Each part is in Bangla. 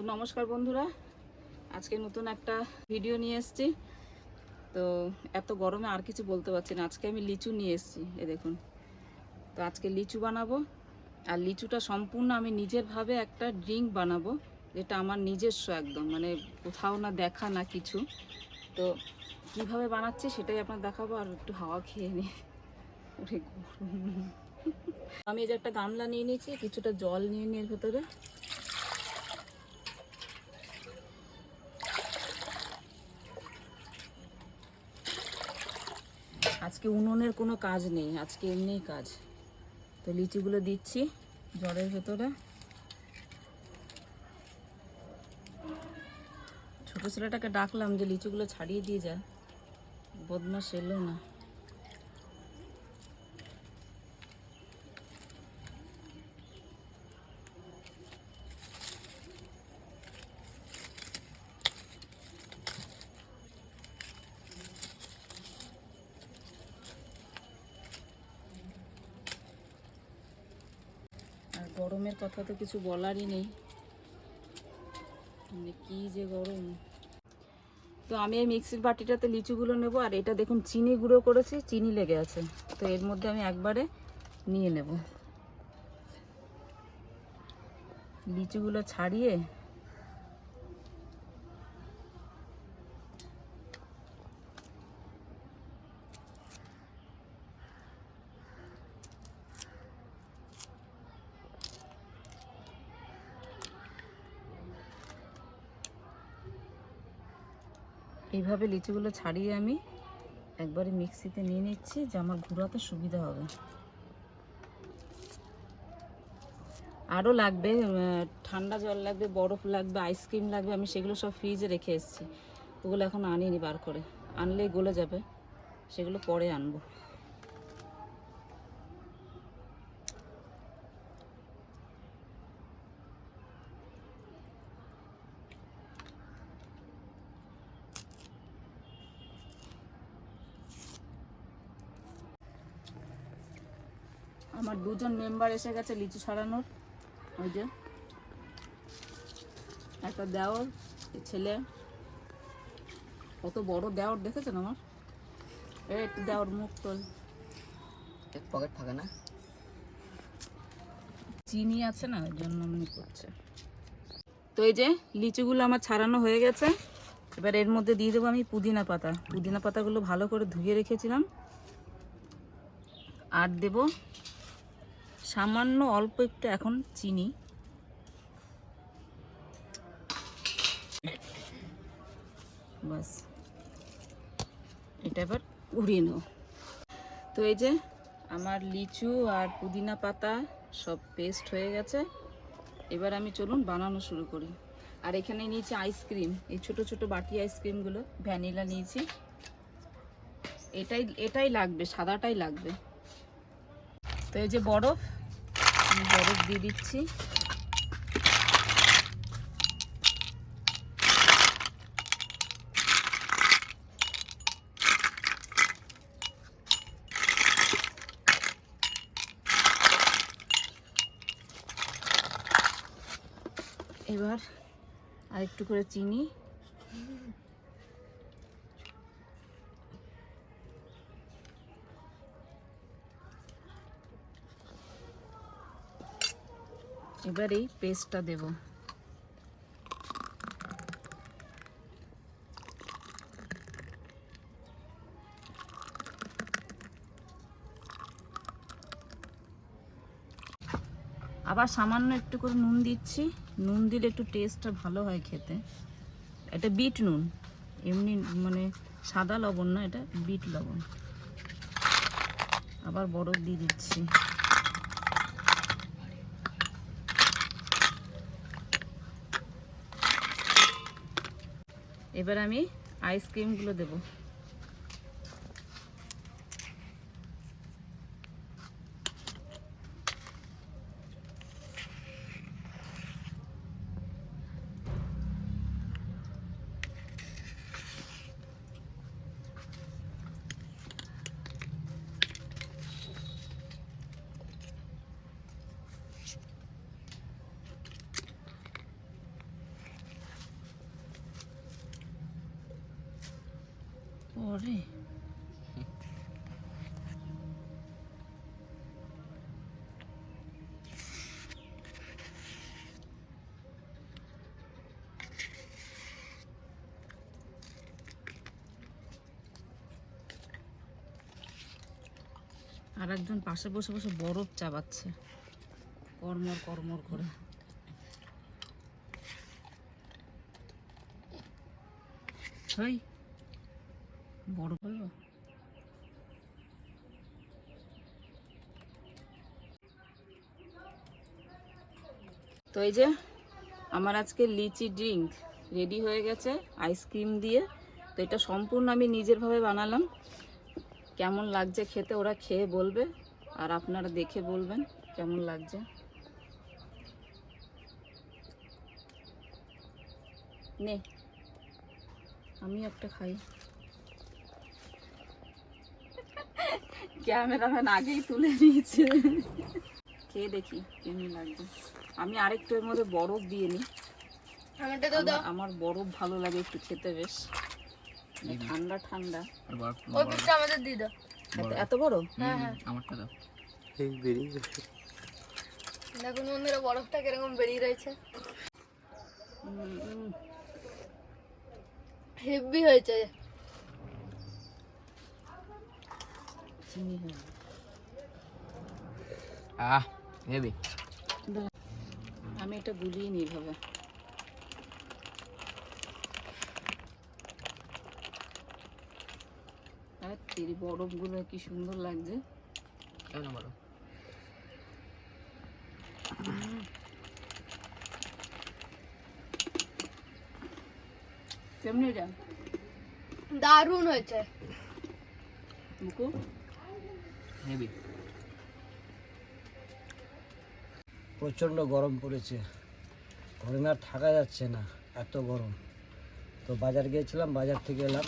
তো নমস্কার বন্ধুরা। আজকে নতুন একটা ভিডিও নিয়ে এসেছি। তো এত গরমে আর কিছু বলতে পারছি না। আজকে আমি লিচু নিয়ে এসেছি এ দেখুন। তো আজকে লিচু বানাবো। আর লিচুটা সম্পূর্ণ আমি নিজেরভাবে একটা ড্রিঙ্ক বানাবো, যেটা আমার নিজস্ব একদম মানে কোথাও না দেখা না কিছু। তো কীভাবে বানাচ্ছি সেটাই আপনার দেখাবো, আর একটু হাওয়া খেয়ে নিই। ওরে গরম। আমি এই যে একটা গামলা নিয়ে নিয়েছি, কিছুটা জল নিয়ে নিয়ে ভেতরে। আজকে উনুনের কোনো কাজ নেই, আজকে এমনিই কাজ। তো লিচিগুলো দিচ্ছি জলের ভেতরে। ছোটো ছেলেটাকে ডাকলাম যে লিচুগুলো ছাড়িয়ে দিয়ে যায় বদমাস এলো না আর গরমের কথা তো কিছু বলারই নেই। মানে কি যে গরম। তো আমি এই মিক্সির বাটিটাতে লিচুগুলো নেব, আর এটা দেখুন চিনি গুঁড়ো করেছি, চিনি লেগে আছে। তো এর মধ্যে আমি একবারে নিয়ে নেব। লিচুগুলো ছাড়িয়ে এইভাবে লিচুগুলো ছাড়িয়ে আমি একবারে মিক্সিতে নিয়ে নিচ্ছি যে আমার ঘুরাতে সুবিধা হবে। আরও লাগবে ঠান্ডা জল লাগবে, বরফ লাগবে আইসক্রিম লাগবে, আমি সেগুলো সব ফ্রিজে রেখে এসেছি। ওগুলো এখন আনিনি বার করে। আনলেই গলে যাবে। সেগুলো পরে আনব। আমার দুজন মেম্বার এসে গেছে লিচু ছাড়ানোর ওই যে। একটা দেওর ছেলে। কত বড় দেওর দেখেছেন আমার? এই একটু দেওর মুখ তোল। পকেট থাকে না? চিনি আছে না ওই জন্য এমনি করছে। তো এই যে লিচুগুলো আমার ছাড়ানো হয়ে গেছে। এবার এর মধ্যে দিয়ে দেবো আমি পুদিনা পাতা। পুদিনা পাতাগুলো ভালো করে ধুয়ে রেখেছিলাম। আর দেব সামান্য অল্প একটু এখন চিনি। বাস। এটা এবার উড়িয়ে নেব। তো এই যে আমার লিচু আর পুদিনা পাতা সব পেস্ট হয়ে গেছে। এবার আমি চলুন বানানো শুরু করি। আর এখানে নিয়েছি আইসক্রিম এই ছোট ছোট বাটি আইসক্রিমগুলো ভ্যানিলা নিয়েছি। এটাই এটাই লাগবে, সাদাটাই লাগবে। তো এই যে বরফ দিয়ে দিচ্ছি। এবার আর একটু করে চিনি। এবার এই পেস্টটা দেব। আবার সামান্য একটু করে নুন দিচ্ছি। নুন দিলে একটু টেস্টটা ভালো হয় খেতে। এটা বিট নুন। এমনি মানে সাদা লবণ না, এটা বিট লবণ। আবার বরফ দিয়ে দিচ্ছি। এবার আমি আইসক্রিমগুলো দেবো। ওরে আর একজন পাশে বসে বসে বরফ চাবাচ্ছে। কর্মর কর্মর করে। হই। বড় তো এই যে আমার আজকে লিচি ড্রিঙ্ক রেডি হয়ে গেছে আইসক্রিম দিয়ে। তো এটা সম্পূর্ণ আমি নিজের ভাবে বানালাম। কেমন লাগছে খেতে ওরা খেয়ে বলবে, আর আপনারা দেখে বলবেন কেমন লাগছে। নে আমি একটা খাই। ক্যামেরাম্যান আগেই তুলে নিয়েছে। খেয়ে দেখি কেমন লাগবে আমি আরেকটু এর মধ্যে বরফ দিয়ে নিই। আমার- আমার বরফ ভালো লাগে একটু খেতে বেশ। মানে ঠান্ডা ঠান্ডা। ওই পিসটা আমাদের দিয়ে দাও। এত- বড়? হ্যাঁ হ্যাঁ। আমারটা দাও। দেখুন বন্ধুরা বরফটা কীরকম বেরিয়ে রয়েছে। হেভি হয়েছে। চিনি। আহ হেবি আমি এটা গুলিয়ে নিই ভাবে আর তেরি বরফগুলো কি সুন্দর লাগছে। বলো? কেমনি এটা? দারুণ হয়েছে। মুকু? হেবি প্রচণ্ড গরম পড়েছে। গরমে আর থাকা যাচ্ছে না এত গরম। তো বাজার গিয়েছিলাম বাজার থেকে এলাম।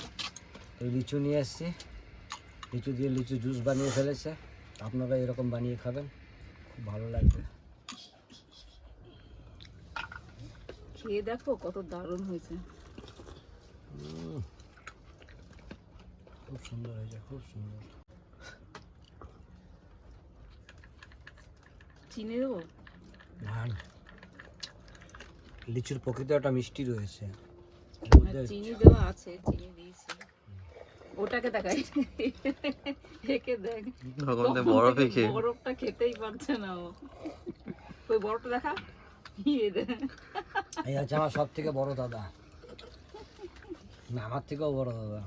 তো লিচু নিয়ে এসেছি। লিচু দিয়ে লিচু জুস বানিয়ে ফেলেছে। আপনারা এরকম বানিয়ে খাবেন খুব ভালো লাগবে। খেয়ে দেখো কত দারুণ হয়েছে। খুব সুন্দর হয়েছে খুব সুন্দর। চিনি দেবো? আর লিচুর প্রকৃত একটা মিষ্টি রয়েছে। এর আর মধ্যে চিনি দেওয়া আছে চিনি দিয়েছি। ওটাকে দেখাই। একে দেখ। বরফে খেয়ে বরফটা খেতেই পারছে না ও। ওই বরফটা দেখা? ইয়ে দে। এই হচ্ছে আমার সব থেকে বড় দাদা। না আমার থেকেও বড় দাদা।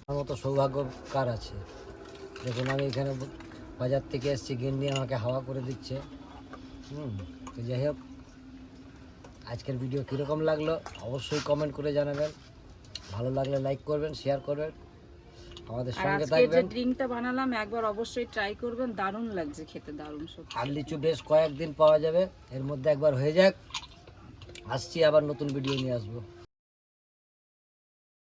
আমার মতো সৌভাগ্য কার আছে। দেখুন আমি এখানে বাজার থেকে এসেছি গেন্ডি আমাকে হাওয়া করে দিচ্ছে। হুম তো যাই হোক আজকের ভিডিও কীরকম লাগল অবশ্যই কমেন্ট করে জানাবেন। ভালো লাগলে লাইক করবেন শেয়ার করবেন আমাদের সঙ্গে থাকবেন। ড্রিঙ্কটা বানালাম একবার অবশ্যই ট্রাই করবেন দারুণ লাগছে খেতে দারুণ সত্যি। আর লিচু বেশ কয়েকদিন পাওয়া যাবে এর মধ্যে একবার হয়ে যাক। আসছি আবার নতুন ভিডিও নিয়ে আসব।